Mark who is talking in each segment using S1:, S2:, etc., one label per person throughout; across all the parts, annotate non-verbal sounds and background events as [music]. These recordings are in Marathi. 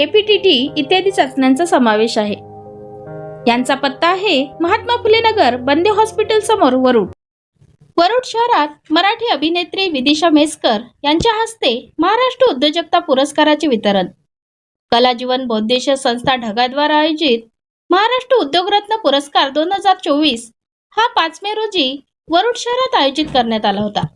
S1: APTT इत्यादी चाचण्यांचा समावेश आहे. यांचा पत्ता आहे महात्मा फुले नगर बंदे हॉस्पिटल समोर वरुड. वरुड शहरात मराठी अभिनेत्री विदिशा मेस्कर यांच्या हस्ते महाराष्ट्र उद्योजकता पुरस्काराचे वितरण. कलाजीवन बौद्धेश संस्था ढगाद्वारा आयोजित महाराष्ट्र उद्योगरत्न पुरस्कार दोन हजार चोवीस हा पाच मे रोजी वरुड शहरात आयोजित करण्यात आला होता.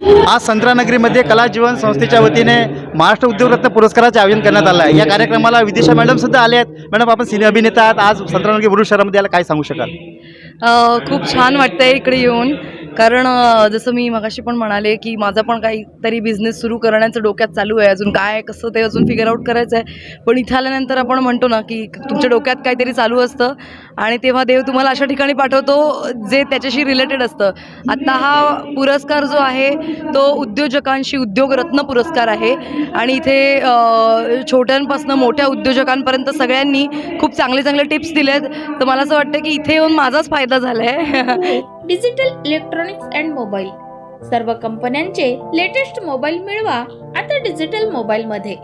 S2: आज संत्रानगरीमध्ये कला जीवन संस्थेच्या वतीने महाराष्ट्र उद्योगरत्न पुरस्काराचे आयोजन करण्यात आलं आहे. या कार्यक्रमाला विदिशा मॅडम सुद्धा आले आहेत. मॅडम आपण सिने अभिनेता आहात. आज संत्रानगरी बुरुड शहरामध्ये याला काय सांगू शकाल?
S3: खूप छान वाटतंय इकडे येऊन. कारण जसं मी मगाशी पण म्हणाले की माझा पण काहीतरी बिझनेस सुरू करण्याचं डोक्यात चालू आहे. अजून काय कसं ते अजून फिगर आउट करायचं आहे. पण इथं आल्यानंतर आपण म्हणतो ना की तुमच्या डोक्यात काहीतरी चालू असतं आणि तेव्हा देव तुम्हाला अशा ठिकाणी पाठवतो जे त्याच्याशी रिलेटेड असतं. आत्ता हा पुरस्कार जो आहे तो उद्योजकांशी उद्योगरत्न पुरस्कार आहे. आणि इथे छोट्यांपासून मोठ्या उद्योजकांपर्यंत सगळ्यांनी खूप चांगले चांगले टिप्स दिले आहेत तर मला असं वाटतं की इथे येऊन माझाच फायदा झाला आहे [laughs]
S1: डिजिटल इलेक्ट्रॉनिक्स अँड मोबाईल. सर्व कंपन्यांचे लेटेस्ट मोबाईल मिळवा आता डिजिटल मोबाईल मध्ये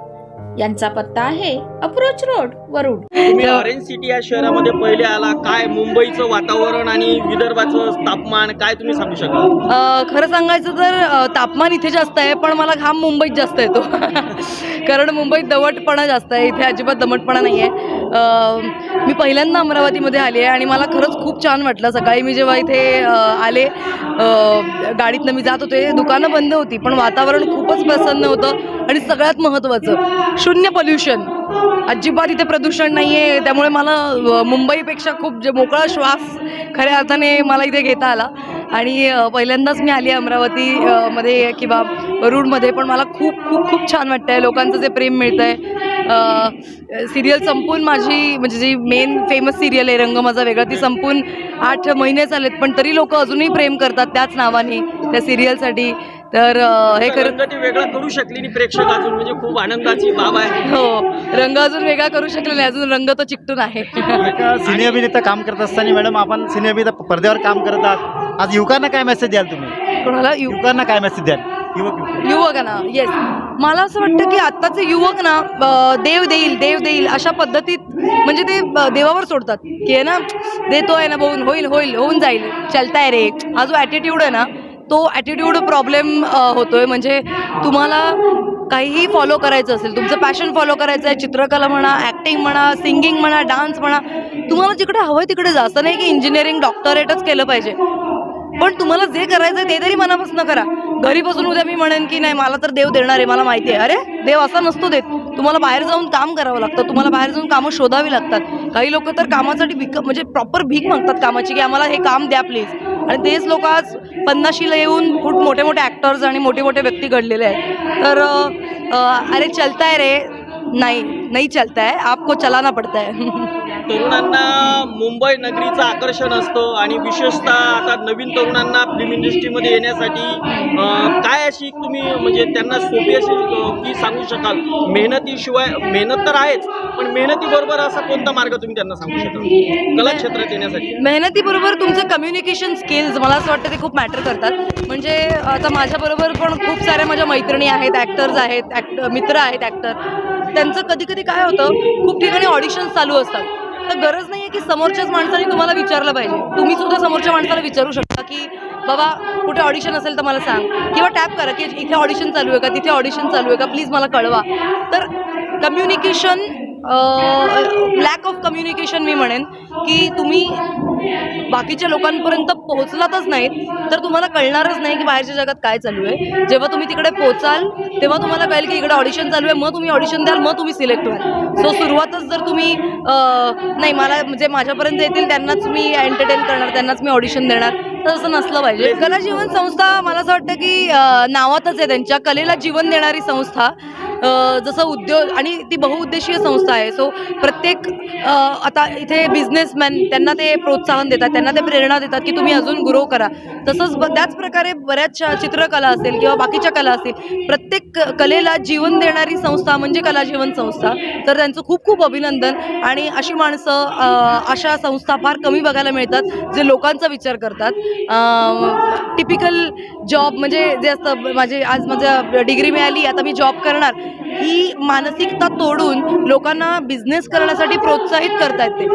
S1: यांचा पत्ता आहे अप्रोच रोड वरुड.
S4: तुम्ही ऑरेंज सिटी या शहरामध्ये पहिले आला. काय मुंबईचं वातावरण आणि विदर्भाचं तापमान काय तुम्ही सांगू शकाल?
S3: अ, खरं सांगायचं तर अ, तापमान इथे जास्त आहे पण मला घाम मुंबईत जास्त येतो. [laughs] कारण मुंबईत दमटपणा जास्त आहे इथे अजिबात दमटपणा नाही आहे. मी पहिल्यांदा अमरावतीमध्ये आली आहे आणि मला खरंच खूप छान वाटलं. सकाळी मी जेव्हा इथे अ, आले अ, गाडीतनं मी जात होते. दुकानं बंद होती पण वातावरण खूपच प्रसन्न होतं आणि सगळ्यात महत्त्वाचं शून्य पोल्युशन अजिबात इथे प्रदूषण नाही आहे त्यामुळे मला मुंबईपेक्षा खूप जे मोकळा श्वास खऱ्या अर्थाने मला इथे घेता आला. आणि पहिल्यांदाच मी आली अमरावती मध्ये किंवा रूडमध्ये. पण मला खूप खूप खूप छान वाटतं आहे लोकांचं जे प्रेम मिळतं आहे सिरियल संपून माझी म्हणजे जी मेन फेमस सिरियल आहे रंग माझा वेगळा ती संपून आठ महिने चालेत पण तरी लोक अजूनही प्रेम करतात त्याच नावाने त्या सिरियलसाठी तर हे खरं
S4: वेगळा करू शकली नाही प्रेक्षक अजून म्हणजे खूप आनंदाची बाब आहे.
S3: हो रंग अजून वेगळा करू शकले नाही अजून रंग तो चिकटून आहे.
S2: सिने अभिनेता काम करत असताना मॅडम आपण सिने अभिनेता पडद्यावर काम करत आहात. आज युवकांना काय मेसेज द्याल तुम्ही?
S3: कोणाला? यु
S2: युवकांना काय मेसेज द्याल? युवक युवक.
S3: युवकांना येस मला असं वाटतं की आत्ताचे युवक ना अ, देव देईल देव देईल अशा पद्धतीत म्हणजे ते अ, देवावर सोडतात. की आहे ना देतोय ना बघून होईल होईल होऊन जाईल. चलताय रे. हा जो ॲटिट्यूड आहे ना तो ॲटिट्यूड प्रॉब्लेम होतोय. म्हणजे तुम्हाला काहीही फॉलो करायचं असेल तुमचं पॅशन फॉलो करायचं आहे चित्रकला म्हणा ॲक्टिंग म्हणा सिंगिंग म्हणा डान्स म्हणा तुम्हाला जिकडे हवं आहे तिकडे जास्त नाही की इंजिनिअरिंग डॉक्टरेटच केलं पाहिजे. पण तुम्हाला जे करायचं आहे ते तरी मनापासून करा. घरी बसून उद्या मी म्हणेन की नाही मला तर देव देणार आहे मला माहिती आहे. अरे देव असा नसतो देत. तुम्हाला बाहेर जाऊन काम करावं लागतं तुम्हाला बाहेर जाऊन कामं शोधावी लागतात. काही लोक तर कामासाठी भीक म्हणजे प्रॉपर भीक मागतात कामाची की आम्हाला हे काम द्या प्लीज आणि तेच लोक आज पन्नाशीला येऊन खूप मोठे मोठे ॲक्टर्स आणि मोठे मोठे व्यक्ती घडलेले आहेत. तर अरे चलताय रे. नाही नाही चलता आपको चलाना पड़ता [laughs]
S4: तरुणांना मुंबई नगरीचं आकर्षण असतं आणि विशेषतः आता नवीन तरुणांना फिल्म इंडस्ट्रीमध्ये येण्यासाठी काय अशी तुम्ही म्हणजे त्यांना सोपी अशी की सांगू शकाल? मेहनतीशिवाय मेहनत तर आहेच पण मेहनतीबरोबर असा कोणता मार्ग तुम्ही त्यांना सांगू शकाल? कला क्षेत्रात येण्यासाठी.
S3: मेहनतीबरोबर तुमचं कम्युनिकेशन स्किल्स मला असं वाटतं ते खूप मॅटर करतात. म्हणजे आता माझ्याबरोबर पण खूप साऱ्या माझ्या मैत्रिणी आहेत ॲक्टर्स आहेत ॲक्ट मित्र आहेत ॲक्टर त्यांचं कधी कधी काय होतं खूप ठिकाणी ऑडिशन्स चालू असतात. तर गरज नाही आहे की समोरच्याच माणसाने तुम्हाला विचारलं पाहिजे. तुम्ही सुद्धा समोरच्या माणसाला विचारू शकता की बाबा कुठे ऑडिशन असेल तर मला सांग. किंवा टॅप करा की इथे ऑडिशन चालू आहे का? तिथे ऑडिशन चालू आहे का? प्लीज मला कळवा. तर कम्युनिकेशन लॅक ऑफ कम्युनिकेशन मी म्हणेन की तुम्ही बाकीच्या लोकांपर्यंत पोहोचलातच नाहीत. तर तुम्हाला कळणारच नाही की बाहेरच्या जगात काय चालू आहे. जेव्हा तुम्ही तिकडे पोचाल तेव्हा तुम्हाला कळेल की इकडे ऑडिशन चालू आहे. मग तुम्ही ऑडिशन द्याल मग तुम्ही सिलेक्ट व्हाल. सो सुरुवातच जर तुम्ही नाही मला म्हणजे माझ्यापर्यंत येतील त्यांनाच मी एंटरटेन करणार त्यांनाच मी ऑडिशन देणार. तर असं नसलं पाहिजे. कला जीवन संस्था मला असं वाटतं की नावातच आहे त्यांच्या. कलेला जीवन देणारी संस्था. जसं उद्योग आणि ती बहुउद्देशीय संस्था आहे. सो प्रत्येक आता इथे बिझनेसमॅन त्यांना ते प्रोत्साहन देतात त्यांना ते प्रेरणा देतात की तुम्ही अजून ग्रो करा. तसंच ब- त्याच प्रकारे बऱ्याचशा चित्रकला असेल किंवा बाकीच्या कला असतील प्रत्येक कलेला जीवन देणारी संस्था म्हणजे कला जीवन संस्था. तर त्यांचं खूप खूप अभिनंदन आणि अशी माणसं अशा संस्था फार कमी बघायला मिळतात जे लोकांचा विचार करतात. टिपिकल जॉब म्हणजे जे असतं माझे आज माझं डिग्री मिळाली आता मी जॉब करणार ही मानसिकता तोडून लोकांना बिझनेस करण्यासाठी प्रोत्साहित करतायत ते.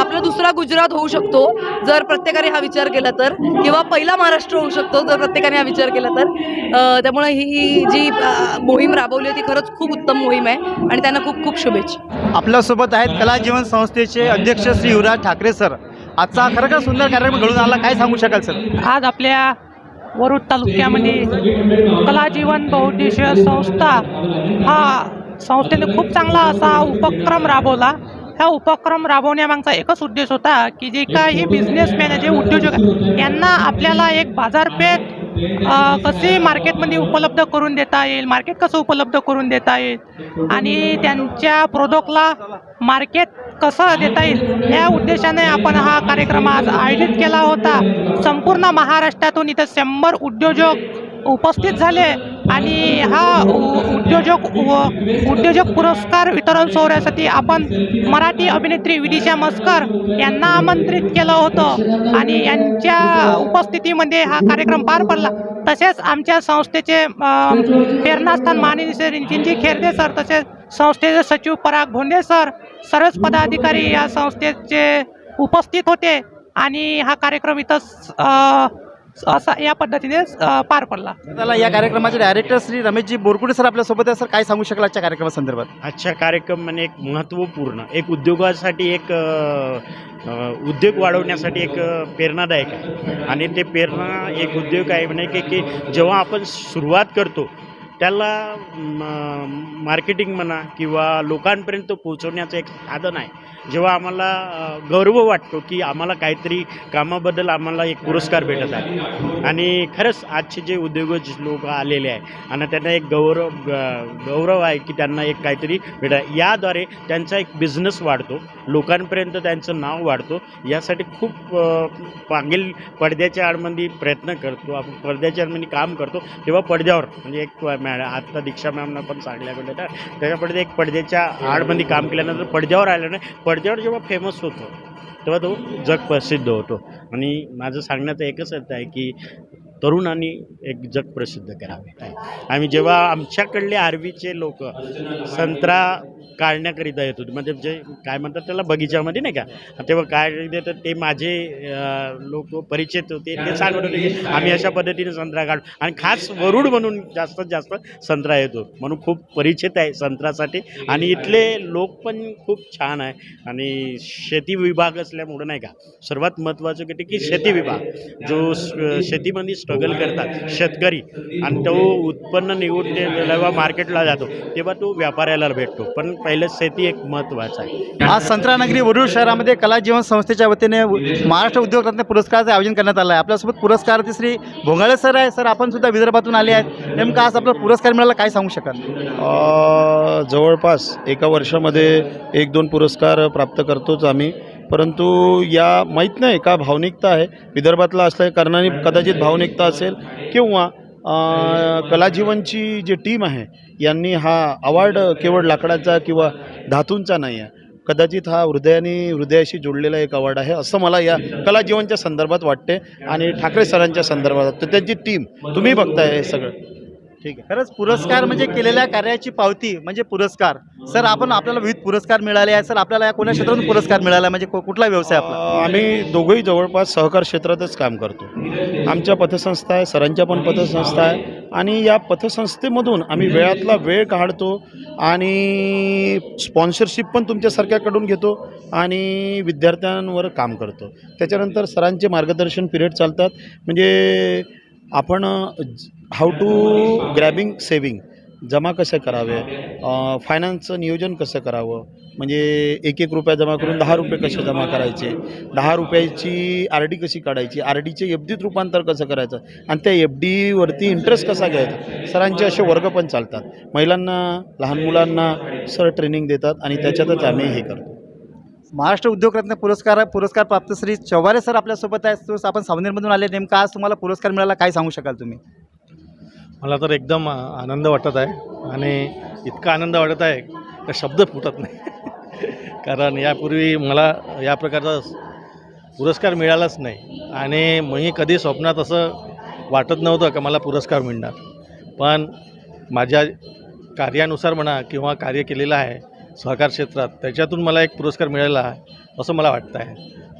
S3: आपला दुसरा गुजरात होऊ शकतो जर प्रत्येकाने हा विचार केला तर किंवा पहिला महाराष्ट्र होऊ शकतो जर प्रत्येकाने हा विचार केला तर. त्यामुळे ही जी मोहीम राबवली आहे ती खरंच खूप उत्तम मोहीम आहे आणि त्यांना खूप खूप शुभेच्छा.
S2: आपल्यासोबत आहेत कला जीवन संस्थेचे अध्यक्ष श्री युवराज ठाकरे सर. आजचा खरं सुंदर कार्यक्रम घडून आला काय सांगू शकाल सर?
S5: आज आपल्या वरुड तालुक्यामध्ये कलाजीवन बहुउद्देशीय संस्था हा संस्थेने खूप चांगला असा उपक्रम राबवला. हा उपक्रम राबवण्यामागचा एकच उद्देश होता की जे काही बिझनेसमॅन जे उद्योजक यांना आपल्याला एक बाजारपेठ कसे मार्केटमध्ये उपलब्ध करून देता येईल मार्केट कसं उपलब्ध करून देता येईल आणि त्यांच्या प्रोडक्टला मार्केट कसं देता येईल? या उद्देशाने आपण हा कार्यक्रम आज आयोजित केला होता. संपूर्ण महाराष्ट्रातून इथं शंभर उद्योजक उपस्थित झाले आणि हा उ- उद्योजक उद्योजक पुरस्कार वितरण सोहळ्यासाठी आपण मराठी अभिनेत्री विदिशा मस्कर यांना आमंत्रित केलं होतं आणि यांच्या उपस्थितीमध्ये हा कार्यक्रम पार पडला. तसेच आमच्या संस्थेचे प्रेरणास्थान माननीय श्री खेरदे सर तसेच संस्थेचे सचिव पराग भोंडे सर सर्वच पदाधिकारी या संस्थेचे उपस्थित होते आणि हा कार्यक्रम इथं असा या पद्धतीने पार पडला.
S2: त्याला या कार्यक्रमाचे डायरेक्टर श्री रमेशजी बोरकुडे सर आपल्यासोबत आहे सर काय सांगू शकाल आजच्या कार्यक्रमासंदर्भात?
S6: आजचा कार्यक्रम म्हणजे एक महत्त्वपूर्ण एक उद्योगासाठी एक उद्योग वाढवण्यासाठी एक प्रेरणादायक आहे. आणि ते प्रेरणा एक उद्योग आहे म्हणजे की की जेव्हा आपण सुरुवात करतो त्याला म- मार्केटिंग म्हणा किंवा लोकांपर्यंत पोहोचवण्याचं एक साधन आहे. जेव्हा आम्हाला गौरव वाटतो की आम्हाला काहीतरी कामाबद्दल आम्हाला एक पुरस्कार भेटत आहे. आणि खरंच आजचे जे उद्योगज लोक आलेले आहे आणि त्यांना एक गौरव गौरव आहे की त्यांना एक काहीतरी भेटा याद्वारे त्यांचा एक बिझनेस वाढतो लोकांपर्यंत त्यांचं नाव वाढतो. यासाठी खूप मागील पडद्याच्या आडमध्ये प्रयत्न करतो. आपण पडद्याच्या आडमध्ये काम करतो. तेव्हा पडद्यावर म्हणजे एक मॅडम आत्ता दीक्षा मॅमना पण सांगल्याकडे तर पडद्या एक पडद्याच्या आडमध्ये काम केल्यानंतर पडद्यावर आल्याने पडद्यावर जेव्हा फेमस होतो तेव्हा तो जग प्रसिद्ध होतो. आणि माझं सांगण्याचं एकच अर्थ आहे की तरुणांनी एक जग प्रसिद्ध करावे. आम्ही जेव्हा आमच्याकडले आरवीचे लोक संत्रा काढण्याकरिता येत. होते म्हणजे जे काय म्हणतात त्याला बगीच्यामध्ये नाही का? तेव्हा काय देतात ते माझे लोक परिचित होते ते सांगत होते की आम्ही अशा पद्धतीने संत्रा काढू. आणि खास वरुड म्हणून जास्तीत जास्त संत्रा येतो. म्हणून खूप परिचित आहे संत्रासाठी. आणि इथले लोक पण खूप छान आहे. आणि शेती विभाग असल्यामुळं नाही का? सर्वात महत्त्वाचं किती की शेती विभाग. जो शेतीमध्ये स्ट्रगल करतात शेतकरी. आणि तो उत्पन्न निवडून जेव्हा मार्केटला जातो तेव्हा तो व्यापाऱ्याला भेटतो. पण पहिलं शेती एक महत्त्वाचं आहे.
S2: आज संत्रानगरी वरुड शहरामध्ये कला जीवन संस्थेच्या वतीने महाराष्ट्र उद्योग रत्न पुरस्काराचं आयोजन करण्यात आलं आहे. आपल्यासोबत पुरस्कार श्री भोंगाळे सर आहे सर आपण सुद्धा विदर्भातून आले आहेत. नेमकं आज आपला पुरस्कार मिळाला काय सांगू शकाल?
S7: अ, जवळपास एका वर्षामध्ये एक दोन पुरस्कार प्राप्त करतोच आम्ही. परंतु या माहीत नाही का भावनिकता आहे. विदर्भातला असल्या कारणाने कदाचित भावनिकता असेल किंवा कलाजीवनची जी टीम आहे यांनी हा अवॉर्ड केवळ लाकडाचा किंवा धातूंचा नाही आहे. कदाचित हा हृदयाने हृदयाशी जोडलेला एक अवॉर्ड आहे असं मला या कलाजीवनच्या संदर्भात वाटते आणि ठाकरे सरांच्या संदर्भात तर त्यांची टीम तुम्ही बघताय हे सगळं. ठीक आहे.
S2: खरंच पुरस्कार म्हणजे केलेल्या कार्याची पावती म्हणजे पुरस्कार. सर आपण आपल्याला विविध पुरस्कार मिळाले आहे सर आपल्याला या कोणत्या क्षेत्रातून पुरस्कार मिळाला म्हणजे को- कुठला व्यवसाय आपला?
S7: आम्ही दोघंही जवळपास सहकार क्षेत्रातच काम करतो. आमच्या पथसंस्था आहे सरांच्या पण पथसंस्था आहे. आणि या पथसंस्थेमधून आम्ही वेळातला वेळ काढतो आणि स्पॉन्सरशिप पण तुमच्यासारख्याकडून घेतो आणि विद्यार्थ्यांवर काम करतो. त्याच्यानंतर सरांचे मार्गदर्शन पिरियड चालतात. म्हणजे आपण हाऊ टू ग्रॅबिंग सेविंग जमा कसं करावे? फायनान्सचं नियोजन कसं करावं? म्हणजे एक एक रुपया जमा करून दहा रुपये कसे जमा करायचे? दहा रुपयाची आर डी कशी काढायची? आर डीचे एफ डीत रूपांतर कसं करायचं? आणि त्या एफ डीवरती इंटरेस्ट कसा घ्यायचा? सरांचे असे वर्ग पण चालतात. महिलांना लहान मुलांना सर ट्रेनिंग देतात आणि त्याच्यातच आम्ही हे करतो.
S2: महाराष्ट्र उद्योगरत्न पुरस्कार पुरस्कार प्राप्त श्री चव्हारे सर आपल्यासोबत आहेत. आपण सावनेरमधून आले. नेमका आज तुम्हाला पुरस्कार मिळाला. काय सांगू शकाल तुम्ही?
S8: मला तर एकदम आनंद वाटत आहे आणि इतका आनंद वाटत आहे का शब्द फुटत नाही. [laughs] कारण यापूर्वी मला या प्रकारचा पुरस्कार मिळालाच नाही. आणि मी कधी स्वप्नात असं वाटत नव्हतं का मला पुरस्कार मिळणार. पण माझ्या कार्यानुसार म्हणा किंवा कार्य केलेलं आहे सहकार क्षेत्रात त्याच्यातून मला एक पुरस्कार मिळाला आहे असं मला वाटतं आहे.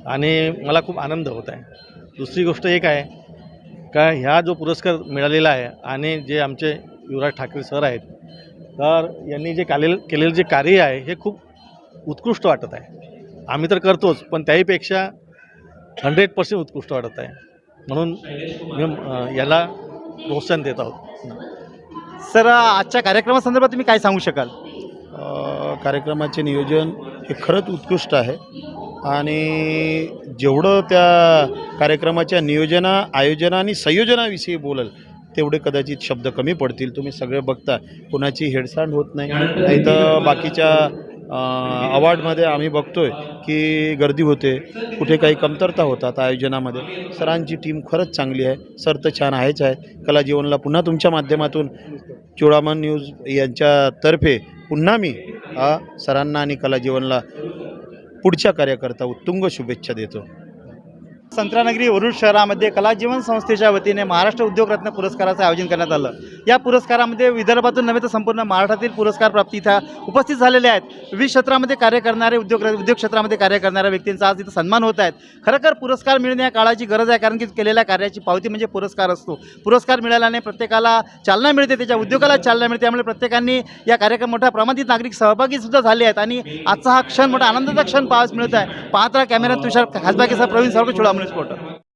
S8: आणि मला खूप आनंद होत आहे. दुसरी गोष्ट एक आहे का ह्या जो पुरस्कार मिळालेला आहे आणि जे आमचे युवराज ठाकरे सर आहेत तर यांनी जे काले केलेलं जे कार्य आहे हे खूप उत्कृष्ट वाटत आहे. आम्ही तर करतोच पण त्याहीपेक्षा हंड्रेड पर्सेंट उत्कृष्ट वाटत आहे. म्हणून याला प्रोत्साहन देत आहोत.
S2: सर आजच्या कार्यक्रमासंदर्भात तुम्ही काय सांगू शकाल?
S7: कार्यक्रमाचे नियोजन हे खरंच उत्कृष्ट आहे. आणि जेवढं त्या कार्यक्रमाच्या नियोजना आयोजना आणि संयोजनाविषयी बोलल तेवढे कदाचित शब्द कमी पडतील. तुम्ही सगळे बघता कुणाची हेडसांड होत नाही. नाही तर बाकीच्या अवॉर्डमध्ये आम्ही बघतोय की गर्दी होते कुठे काही कमतरता होतात आयोजनामध्ये. सरांची टीम खरंच चांगली आहे. सर तर छान आहेच आहे. कलाजीवनला पुन्हा तुमच्या माध्यमातून चुडामन न्यूज यांच्यातर्फे पुन्हा मी सरांना आणि कलाजीवनला पुढच्या कार्यकर्ता उत्तुंग शुभेच्छा देतो.
S2: संत्रानगरी वरुड शहरामध्ये कला जीवन संस्थेच्या वतीने महाराष्ट्र उद्योगरत्न पुरस्काराचं आयोजन करण्यात आलं. या पुरस्कारामध्ये विदर्भातून नव्हे तर संपूर्ण महाराष्ट्रातील पुरस्कार प्राप्ती इथं उपस्थित झालेले आहेत. विविध क्षेत्रामध्ये कार्य करणारे उद्योग उद्योग क्षेत्रामध्ये कार्य करणाऱ्या व्यक्तींचा आज इथं सन्मान होत आहेत. खरोखर पुरस्कार मिळणे या काळाची गरज आहे कारण की केलेल्या कार्याची पावती म्हणजे पुरस्कार असतो. पुरस्कार मिळाल्याने प्रत्येकाला चालना मिळते त्याच्या उद्योगाला चालना मिळते. त्यामुळे प्रत्येकाने या कार्यक्रम मोठ्या प्रमाणात नागरिक सहभागीसुद्धा झाले आहेत. आणि आजचा हा क्षण मोठा आनंदाचा क्षण पाहायला मिळत आहे. पाहत राहा कॅमेरा तुषार खासबागेसह प्रवीण छोडा चोळामणी स्पोर्टर